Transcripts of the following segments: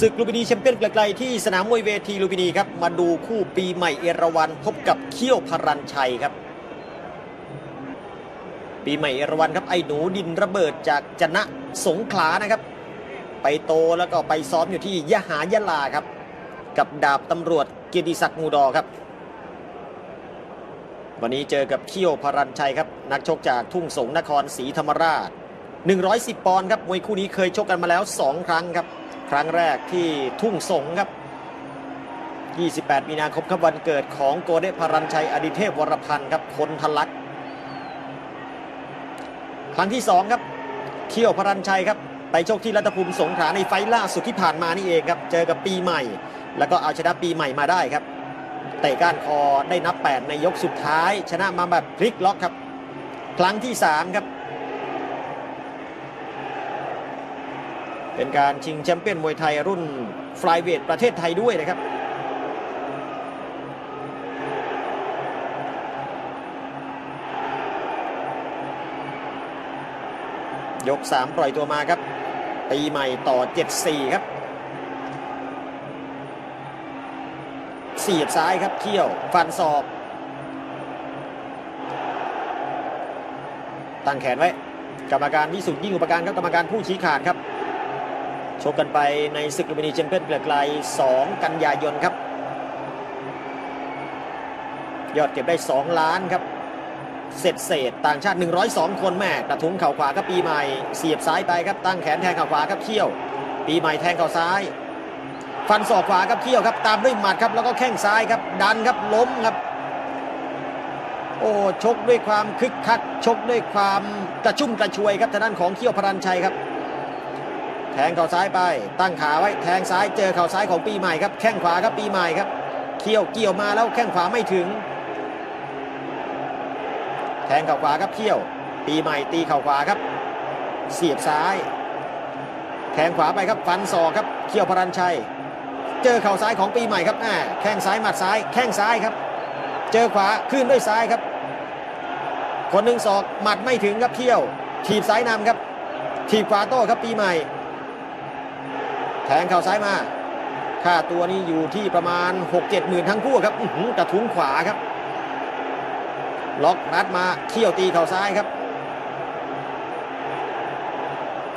ศึกลูมพินีแชมเปี้ยนไกลๆที่สนามมวยเวทีลูมพินีครับ มาดูคู่ปีใหม่เอราวันพบกับเขี้ยวพรัญชัยครับ ปีใหม่เอราวันครับไอ้หนูดินระเบิดจากจนะสงขลานะครับ ไปโตแล้วก็ไปซ้อมอยู่ที่ยะหายะลาครับ กับดาบตำรวจเกียรติศักดิ์งูดอครับ วันนี้เจอกับเขี้ยวพรัญชัยครับ นักชกจากทุ่งสงนครศรีธรรมราช 110 ปอนด์ครับมวยคู่นี้เคยชกกันมาแล้ว 2 ครั้งครับ ครั้งแรกที่ทุ่งสงครับ 28 มีนาคมครับวันเกิดของโกเดพรัญชัยอดิเทพวรพันธ์ครับคนทะลัก ครั้งที่ 2 ครับเขี้ยวพรัญชัยครับ ไปชกที่รัตภูมิสงขลาในไฟล์ล่าสุดที่ผ่านมานี่เองครับ เจอกับปีใหม่ แล้วก็เอาชนะปีใหม่มาได้ครับเตะก้านคอได้นับ 8 ในยกสุดท้าย ชนะมาแบบพลิกล็อกครับ ครั้งที่ 3 ครับ เป็นการชิงแชมเปี้ยนมวยไทยรุ่นฟลายเวทประเทศไทยด้วยนะครับ ยก 3 ปล่อยตัวมาครับปีใหม่ต่อ 7-4 ครับเสียบซ้ายครับเขี้ยว ฟันศอก ตั้งแขนไว้ กรรมการวิสุทธิ์ยิ่งอุปการครับกรรมการผู้ชี้ขาดครับ ชกกันไปในศึกลูมพินีแชมเปี้ยนไกล2 กันยายนครับ ยอดเก็บได้ 2 ล้านครับเสร็จเศษต่างชาติ 102 คนแม่กระทุ้งเข่าขวาครับปีใหม่ เสียบซ้ายไปครับตั้งแขนแทงเข่าขวาครับเขี้ยว ปีใหม่แทงเข่าซ้าย ฟันศอกขวาครับเขี้ยวครับ ตามด้วยหมัดครับแล้วก็แข้งซ้ายครับ ดันครับล้มครับ โอ้ชกด้วยความคึกคักชกด้วยความกระชุ่มกระชวยครับทางด้านของเขี้ยวพรัญชัยครับ แทงเข่าซ้ายไป ตั้งขาไว้แทงซ้ายเจอเข่าซ้ายของปีใหม่ครับแข้งขวาครับปีใหม่ครับเขี้ยวเกี่ยวมาแล้วแข้งขวาไม่ถึง แทงเข่าขวาครับเขี้ยว ปีใหม่ตีเข่าขวาครับ เสียบซ้าย แทงขวาไปครับฟันศอกครับเขี้ยวพรัญชัย เจอเข่าซ้ายของปีใหม่ครับอ่าแข้งซ้ายหมัดซ้าย แข้งซ้ายครับ เจอขวาขึ้นด้วยซ้ายครับ คนหนึ่งศอกหมัดไม่ถึงครับเขี้ยวถีบซ้ายนำครับถีบขวาโต้ครับปีใหม่ แทงเข่าซ้ายมาค่าตัวนี้อยู่ที่ประมาณ 6-7หมื่นทั้งคู่ครับกระทุ้งขวาครับ ล็อกรัดมาเขี้ยวตีเข่าซ้ายครับ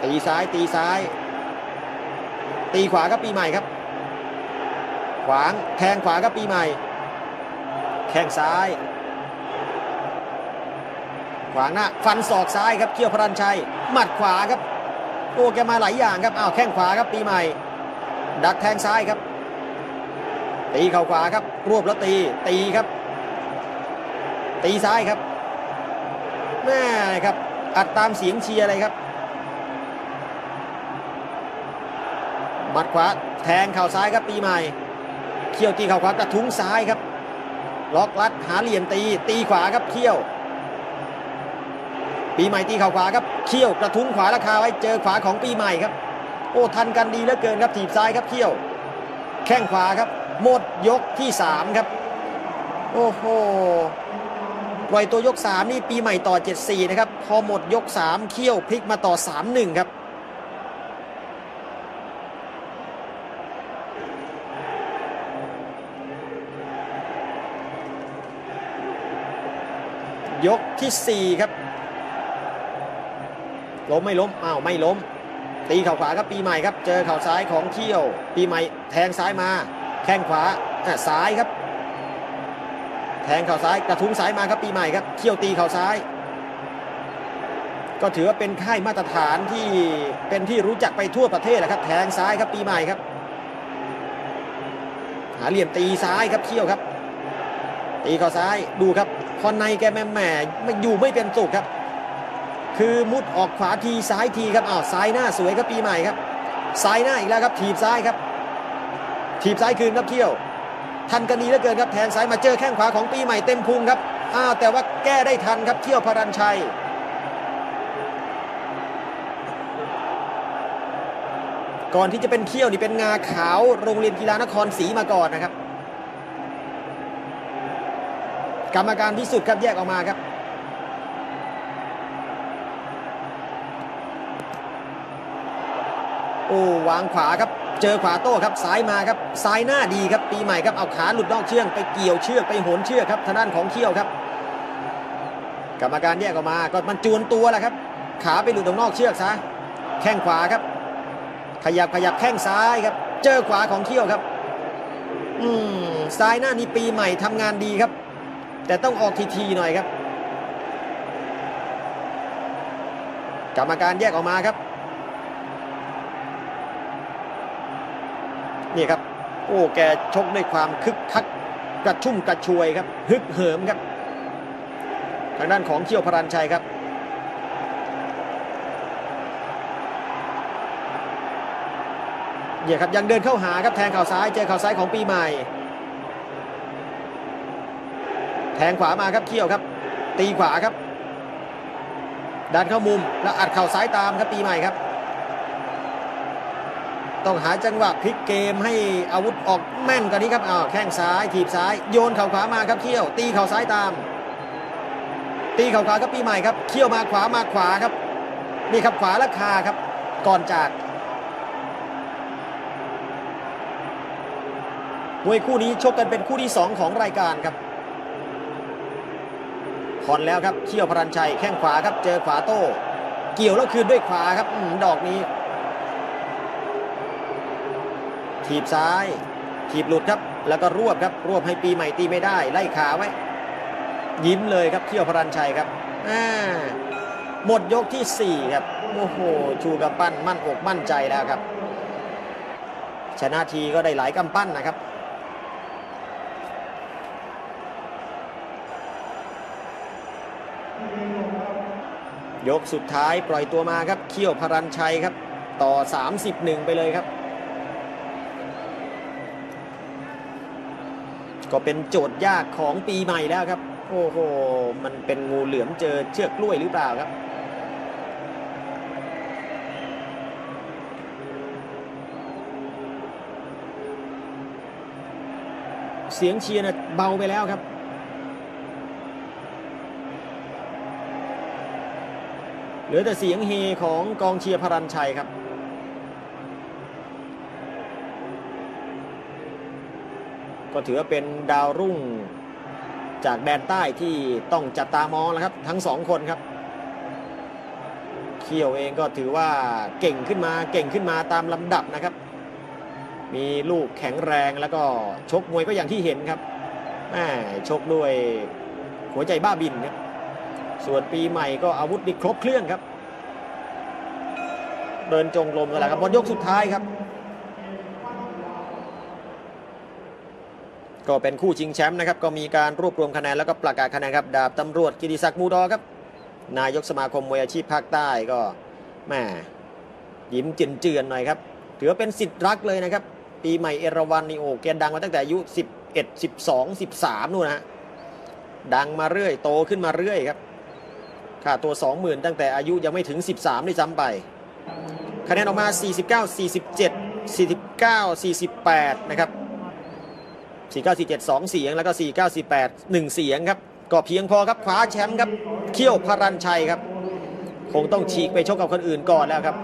ตีซ้ายตีซ้าย ตีขวาครับปีใหม่ครับ ขวางแทงขวาครับปีใหม่ แข้งซ้าย ขวางหน้าฟันศอกซ้ายครับเขี้ยวพรัญชัยหมัดขวาครับ โอ้แกมาหลายอย่างครับอ้าวแข้งขวาครับปีใหม่ ดักแทงซ้ายครับ ตีเข่าขวาครับ รวบแล้วตีตีครับ ตีซ้ายครับแม่ครับ อัดตามเสียงเชียร์เลยครับหมัดขวาแทงเข่าซ้ายครับปีใหม่เขี้ยวตีเข่าขวากระทุ้งซ้ายครับ ล็อกลัดหาเหลี่ยมตีตีขวาครับเขี้ยว ปีใหม่ตีเข่าขวาครับเขี้ยวกระทุ้งขวาราคาไว้เจอขวาของปีใหม่ครับ โอ้ทันกันดีเหลือเกินครับถีบซ้ายครับเขี้ยว แข้งขวาครับหมดยกที่ 3 ครับ โอ้โหปล่อยตัวยก 3 นี่ปีใหม่ต่อ 7-4 นะครับ พอหมดยก 3 เขี้ยวพลิกมาต่อ 3-1 ครับยกที่ 4 ครับ ล้มไม่ล้มอ้าวไม่ล้ม ตีเข่าขวาครับปีใหม่ครับ เจอเข่าซ้ายของเขี้ยว ปีใหม่แทงซ้ายมา แข้งขวาอะซ้ายครับ แทงเข่าซ้ายกระทุ้งซ้ายมาครับปีใหม่ครับเขี้ยวตีเข่าซ้าย ก็ถือว่าเป็นค่ายมาตรฐานที่เป็นที่รู้จักไปทั่วประเทศแหละครับ แทงซ้ายครับปีใหม่ครับ หาเหลี่ยมตีซ้ายครับเขี้ยวครับ ตีเข่าซ้ายดูครับคอนในแกแม่แหม่ไม่อยู่ไม่เป็นสุขครับ คือมุดออกขวาทีซ้ายทีครับอ้าวซ้ายหน้าสวยครับปีใหม่ครับซ้ายหน้าอีกแล้วครับถีบซ้ายครับถีบซ้ายคืนครับเขี้ยวทันกันดีเหลือเกินครับแทงซ้ายมาเจอแข้งขวาของปีใหม่เต็มพุงครับอ้าวแต่ว่าแก้ได้ทันครับเขี้ยวพรัญชัยก่อนที่จะเป็นเขี้ยวนี่เป็นงาขาวโรงเรียนกีฬานครศรีมาก่อนนะครับ กรรมการพิสุทธิ์ครับแยกออกมาครับ โอ้วางขวาครับ เจอขวาโต้ครับซ้ายมาครับซ้ายหน้าดีครับปีใหม่ครับเอาขาหลุดนอกเชือกไปเกี่ยวเชือกไปโหนเชือกครับทางด้านของเขี้ยวครับ กรรมการแยกออกมาก็มันจวนตัวแหละครับ ขาไปหลุดออกนอกเชือกซะแข้งขวาครับ ขยับขยับแข้งซ้ายครับ เจอขวาของเขี้ยวครับ อืมซ้ายหน้านี่ปีใหม่ทำงานดีครับ แต่ต้องออกทีๆหน่อยครับ กรรมการแยกออกมาครับ โอ้แกชกด้วยความคึกคักกระชุ่มกระชวยครับฮึกเหิมครับ ทางด้านของเขี้ยวพรันชัยครับเนี่ยครับยังเดินเข้าหาครับแทงเข่าซ้ายเจอเข่าซ้ายของปีใหม่ แทงขวามาครับเขี้ยวครับ ตีขวาครับดันเข้ามุมแล้วอัดเข่าซ้ายตามครับปีใหม่ครับ ต้องหาจังหวะพลิกเกมให้อาวุธออกแม่นกว่านี้ครับอ้าวแข้งซ้ายถีบซ้าย โยนเข่าขวามาครับเขี้ยว ตีเข่าซ้ายตาม ตีเข่าขวาครับปีใหม่ครับเขี้ยวมาขวามาขวาครับนี่ครับขวาและคาครับ ก่อนจากมวยคู่นี้ชกกันเป็นคู่ที่ 2 ของรายการครับผ่อนแล้วครับเขี้ยวพรันชัยแข้งขวาครับเจอขวาโต้ เกี่ยวแล้วคืนด้วยขวาครับอืมดอกนี้ ถีบซ้ายถีบหลุดครับ แล้วก็รวบครับรวบให้ปีใหม่ตีไม่ได้ ไล่ขาไว้ ยิ้มเลยครับเที่ยวพรันชัยครับหมดยกที่ 4 ครับโอ้โหชูกำปั้นมั่นอกมั่นใจแล้วครับ ชนะทีก็ได้หลายกำปั้นนะครับยกสุดท้ายปล่อยตัวมาครับ เขี้ยวพรันชัยครับ ต่อ 31 ไปเลยครับ ก็เป็นโจทย์ยากของปีใหม่แล้วครับ โอ้โห มันเป็นงูเหลือมเจอเชือกกล้วยหรือเปล่าครับ เสียงเชียร์นะเบาไปแล้วครับเหลือแต่เสียงเฮของกองเชียร์พรันชัยครับ ก็ถือว่าเป็นดาวรุ่งจากแดนใต้ที่ต้องจับตามองนะครับ ทั้งสองคนครับ เคียวเองก็ถือว่าเก่งขึ้นมาเก่งขึ้นมาตามลำดับนะครับ มีลูกแข็งแรงแล้วก็ชกมวยก็อย่างที่เห็นครับแม่ชกด้วยหัวใจบ้าบินครับส่วนปีใหม่ก็อาวุธนี่ครบเครื่องครับ เดินจงกรมแหละครับบอลยกสุดท้ายครับ ก็เป็นคู่ชิงแชมป์นะครับก็มีการรวบรวมคะแนนแล้วก็ประกาศคะแนนครับดาบตำรวจกิติศักดิ์มูดอครับนายกสมาคมมวยอาชีพภาคใต้ก็แหมยิ้มเจือนเจือนๆหน่อยครับถือว่าเป็นสิทธิ์รักเลยนะครับ ปีใหม่เอราวันนี่โอ้แกดังมาตั้งแต่อายุ11 12 13นู่นนะฮะดังมาเรื่อยโตขึ้นมาเรื่อยครับค่าตัว 20,000 ตั้งแต่อายุยังไม่ถึง 13ด้วยซ้ำไป คะแนนออกมา 49 47 49 48 นะครับ 4947 2 เสียง แล้วก็ 4948 1 เสียงครับ ก็เพียงพอครับคว้าแชมป์ครับ เขี้ยวพรันชัยครับ คงต้องฉีกไปชกกับคนอื่นก่อนแล้วครับ